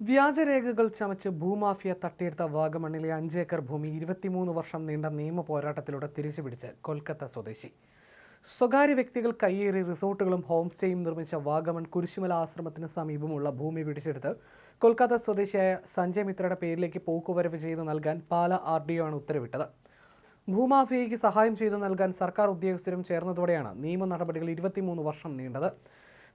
വ്യാജരേഖകൾ ചമച്ച് ഭൂമാഫിയ തട്ടിയെടുത്ത വാഗമണ്ണിലെ അഞ്ചേക്കർ ഭൂമി ഇരുപത്തിമൂന്ന് വർഷം നീണ്ട നിയമ പോരാട്ടത്തിലൂടെ തിരിച്ചു തിരിച്ചുപിടിച്ച് കൊൽക്കത്ത സ്വദേശി. സ്വകാര്യ വ്യക്തികൾ കയ്യേറി റിസോർട്ടുകളും ഹോം സ്റ്റേയും നിർമ്മിച്ച വാഗമൺ കുരിശുമല ആശ്രമത്തിന് സമീപമുള്ള ഭൂമി പിടിച്ചെടുത്ത് കൊൽക്കത്ത സ്വദേശിയായ സഞ്ജയ് മിത്രയുടെ പേരിലേക്ക് പോക്കുവരവ് ചെയ്ത് നൽകാൻ പാല ആർ ഡി ആണ് ഉത്തരവിട്ടത്. ഭൂമാഫിയയ്ക്ക് സഹായം ചെയ്തു നൽകാൻ സർക്കാർ ഉദ്യോഗസ്ഥരും ചേർന്നതോടെയാണ് നിയമ നടപടികൾ ഇരുപത്തിമൂന്ന് വർഷം നീണ്ടത്.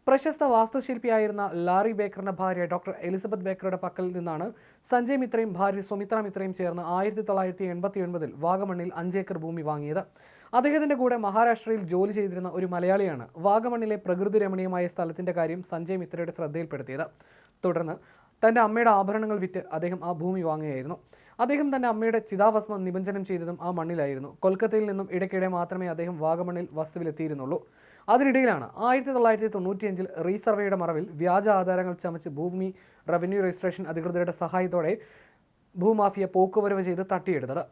പ്രശസ്ത വാസ്തുശില്പിയായിരുന്ന ലാറി ബേക്കറിന്റെ ഭാര്യ ഡോക്ടർ എലിസബത്ത് ബേക്കറുടെ പക്കൽ നിന്നാണ് സഞ്ജയ് മിത്രയും ഭാര്യ സുമിത്ര മിത്രയും ചേർന്ന് ആയിരത്തി തൊള്ളായിരത്തി എൺപത്തി ഒൻപതിൽ വാഗമണ്ണിൽ അഞ്ചേക്കർ ഭൂമി വാങ്ങിയത്. അദ്ദേഹത്തിന്റെ കൂടെ മഹാരാഷ്ട്രയിൽ ജോലി ചെയ്തിരുന്ന ഒരു മലയാളിയാണ് വാഗമണ്ണിലെ പ്രകൃതി രമണീയമായ സ്ഥലത്തിന്റെ കാര്യം സഞ്ജയ് മിത്രയുടെ ശ്രദ്ധയിൽപ്പെടുത്തിയത്. തുടർന്ന് തന്റെ അമ്മയുടെ ആഭരണങ്ങൾ വിറ്റ് അദ്ദേഹം ആ ഭൂമി വാങ്ങുകയായിരുന്നു. അദ്ദേഹം തന്റെ അമ്മയുടെ ചിതാഭസ്മം നിമഞ്ജനം ചെയ്തതും ആ മണ്ണിലായിരുന്നു. കൊൽക്കത്തയിൽ നിന്നും ഇടയ്ക്കിടെ മാത്രമേ അദ്ദേഹം വാഗമണ്ണിൽ വസ്തുവിലെത്തിയിരുന്നുള്ളൂ. അതിനിടയിലാണ് ആയിരത്തി തൊള്ളായിരത്തി തൊണ്ണൂറ്റിയഞ്ചിൽ റീസർവേയുടെ മറവിൽ വ്യാജ ആധാരങ്ങൾ ചമച്ച് ഭൂമി റവന്യൂ രജിസ്ട്രേഷൻ അധികൃതരുടെ സഹായത്തോടെ ഭൂമാഫിയ പോക്കുവരവ് ചെയ്ത് തട്ടിയെടുത്തത്.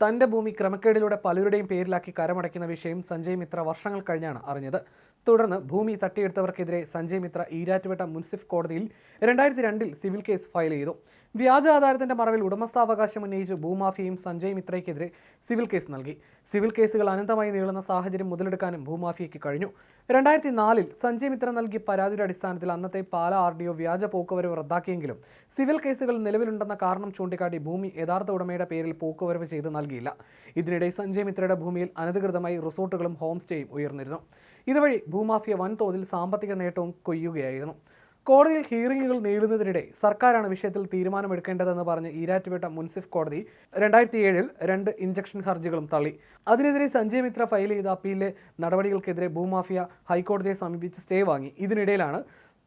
തന്റെ ഭൂമി ക്രമക്കേടിലൂടെ പലരുടെയും പേരിലാക്കി കരമടയ്ക്കുന്ന വിഷയം സഞ്ജയ് മിത്ര വർഷങ്ങൾ കഴിഞ്ഞാണ് അറിഞ്ഞത്. തുടർന്ന് ഭൂമി തട്ടിയെടുത്തവർക്കെതിരെ സഞ്ജയ് മിത്ര ഈരാറ്റുപേട്ട മുൻസിഫ് കോടതിയിൽ രണ്ടായിരത്തി രണ്ടിൽ സിവിൽ കേസ് ഫയൽ ചെയ്തു. വ്യാജ ആധാരത്തിന്റെ മറവിൽ ഉടമസ്ഥാവകാശം ഉന്നയിച്ച് ഭൂമാഫിയയും സഞ്ജയ് മിത്രയ്ക്കെതിരെ സിവിൽ കേസ് നൽകി. സിവിൽ കേസുകൾ അനന്തമായി നീളുന്ന സാഹചര്യം മുതലെടുക്കാനും ഭൂമാഫിയയ്ക്ക് കഴിഞ്ഞു. രണ്ടായിരത്തി നാലിൽ സഞ്ജയ് മിത്ര നൽകിയ പരാതിയുടെ അടിസ്ഥാനത്തിൽ അന്നത്തെ പാല ആർ ഡി ഒ വ്യാജ പോക്കുവരവ് റദ്ദാക്കിയെങ്കിലും സിവിൽ കേസുകൾ നിലവിലുണ്ടെന്ന കാരണം ചൂണ്ടിക്കാട്ടി ഭൂമി യഥാർത്ഥ ഉടമയുടെ പേരിൽ പോക്കുവരവ് ചെയ്ത് നൽകിയില്ല. ഇതിനിടെ സഞ്ജയ് മിത്രയുടെ ഭൂമിയിൽ അനധികൃതമായി റിസോർട്ടുകളും ഹോം സ്റ്റേയും ഉയർന്നിരുന്നു. ഇതുവഴി ഭൂമാഫിയ വൻതോതിൽ സാമ്പത്തിക നേട്ടവും കൊയ്യുകയായിരുന്നു. കോടതിയിൽ ഹിയറിംഗുകൾ നേടുന്നതിനിടെ സർക്കാരാണ് വിഷയത്തിൽ തീരുമാനമെടുക്കേണ്ടതെന്ന് പറഞ്ഞ് ഈരാറ്റുപേട്ട മുൻസിഫ് കോടതി രണ്ടായിരത്തി ഏഴിൽ രണ്ട് ഇഞ്ചക്ഷൻ ഹർജികളും തള്ളി. അതിനെതിരെ സഞ്ജയ് മിത്ര ഫയൽ ചെയ്ത അപ്പീലിലെ നടപടികൾക്കെതിരെ ഭൂമാഫിയ ഹൈക്കോടതിയെ സമീപിച്ച് സ്റ്റേ വാങ്ങി. ഇതിനിടയിലാണ്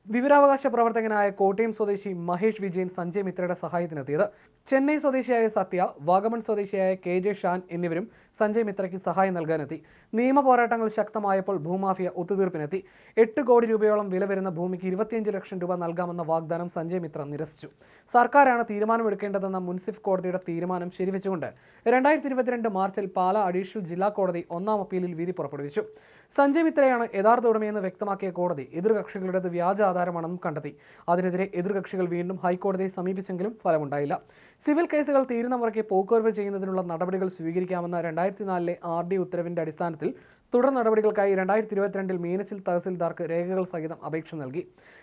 വിവരാവകാശ പ്രവർത്തകനായ കോട്ടയം സ്വദേശി മഹേഷ് വിജയൻ സഞ്ജയ് മിത്രയുടെ സഹായത്തിനെത്തിയത്. ചെന്നൈ സ്വദേശിയായ സത്യ വാഗമൺ സ്വദേശിയായ കെ ജെ ഷാൻ എന്നിവരും സഞ്ജയ് മിത്രയ്ക്ക് സഹായം നൽകാനെത്തി. നിയമ പോരാട്ടങ്ങൾ ശക്തമായപ്പോൾ ഭൂമാഫിയ ഒത്തുതീർപ്പിനെത്തി. എട്ട് കോടി രൂപയോളം വില വരുന്ന ഭൂമിക്ക് ഇരുപത്തിയഞ്ച് ലക്ഷം രൂപ നൽകാമെന്ന വാഗ്ദാനം സഞ്ജയ് മിത്ര നിരസിച്ചു. സർക്കാരാണ് തീരുമാനമെടുക്കേണ്ടതെന്ന മുൻസിഫ് കോടതിയുടെ തീരുമാനം ശരിവെച്ചുകൊണ്ട് രണ്ടായിരത്തി ഇരുപത്തിരണ്ട് മാർച്ചിൽ പാല അഡീഷണൽ ജില്ലാ കോടതി ഒന്നാം അപ്പീലിൽ വിധി പുറപ്പെടുവിച്ചു. സഞ്ജയ് മിത്രയാണ് യഥാർത്ഥ ഉടമയെന്ന് വ്യക്തമാക്കിയ കോടതി. എതിർകക്ഷികളുടേത് വ്യാജ ആധാരമാണെന്നും കണ്ടെത്തി. അതിനെതിരെ എതിർകക്ഷികൾ വീണ്ടും ഹൈക്കോടതിയെ സമീപിച്ചെങ്കിലും ഫലമുണ്ടായില്ല. സിവിൽ കേസുകൾ തീരുന്ന മുറയ്ക്ക് പോക്കുവരവ് ചെയ്യുന്നതിനുള്ള നടപടികൾ സ്വീകരിക്കാമെന്ന രണ്ടായിരത്തി നാലിലെ ആർ ഡി ഉത്തരവിന്റെ അടിസ്ഥാനത്തിൽ തുടർ നടപടികൾക്കായി രണ്ടായിരത്തി ഇരുപത്തിരണ്ടിൽ മീനച്ചിൽ തഹസിൽദാർക്ക് രേഖകൾ സഹിതം അപേക്ഷ നൽകി.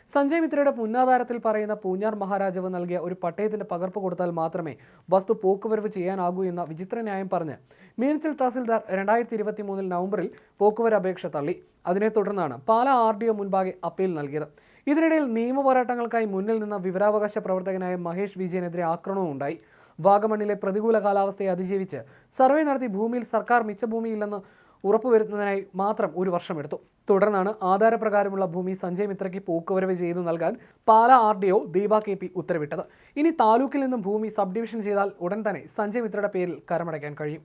സഞ്ജയ് മിത്രയുടെ പുന്നാധാരത്തിൽ പറയുന്ന പൂഞ്ഞാർ മഹാരാജാവ് നൽകിയ ഒരു പട്ടയത്തിന്റെ പകർപ്പ് കൊടുത്താൽ മാത്രമേ വസ്തു പോക്കുവരവ് ചെയ്യാനാകൂ എന്ന വിചിത്ര ന്യായം പറഞ്ഞ് മീനച്ചിൽ തഹസിൽദാർ രണ്ടായിരത്തി ഇരുപത്തി മൂന്നിൽ നവംബറിൽ പോക്കുവരവ് അപേക്ഷ തള്ളി. അതിനെ തുടർന്നാണ് പാല ആർ ഡി ഒ മുൻപാകെ അപ്പീൽ നൽകിയത്. ഇതിനിടയിൽ നിയമപോരാട്ടങ്ങൾക്കായി മുന്നിൽ നിന്ന വിവരാവകാശ പ്രവർത്തകനായ മഹേഷ് വിജയനെതിരെ ആക്രമണവും ഉണ്ടായി. വാഗമണ്ണിലെ പ്രതികൂല കാലാവസ്ഥയെ അതിജീവിച്ച് സർവേ നടത്തി ഭൂമിയിൽ സർക്കാർ മിച്ച ഭൂമിയില്ലെന്ന് ഉറപ്പുവരുത്തുന്നതിനായി മാത്രം ഒരു വർഷമെടുത്തു. തുടർന്നാണ് ആധാരപ്രകാരമുള്ള ഭൂമി സഞ്ജയ് മിത്രയ്ക്ക് പോക്കുവരവ് ചെയ്തു നൽകാൻ Pala R D O Deepa K P ഉത്തരവിട്ടത്. ഇനി താലൂക്കിൽ നിന്നും ഭൂമി സബ് ഡിവിഷൻ ചെയ്താൽ ഉടൻ തന്നെ സഞ്ജയ് മിത്രയുടെ പേരിൽ കരമടയ്ക്കാൻ കഴിയും.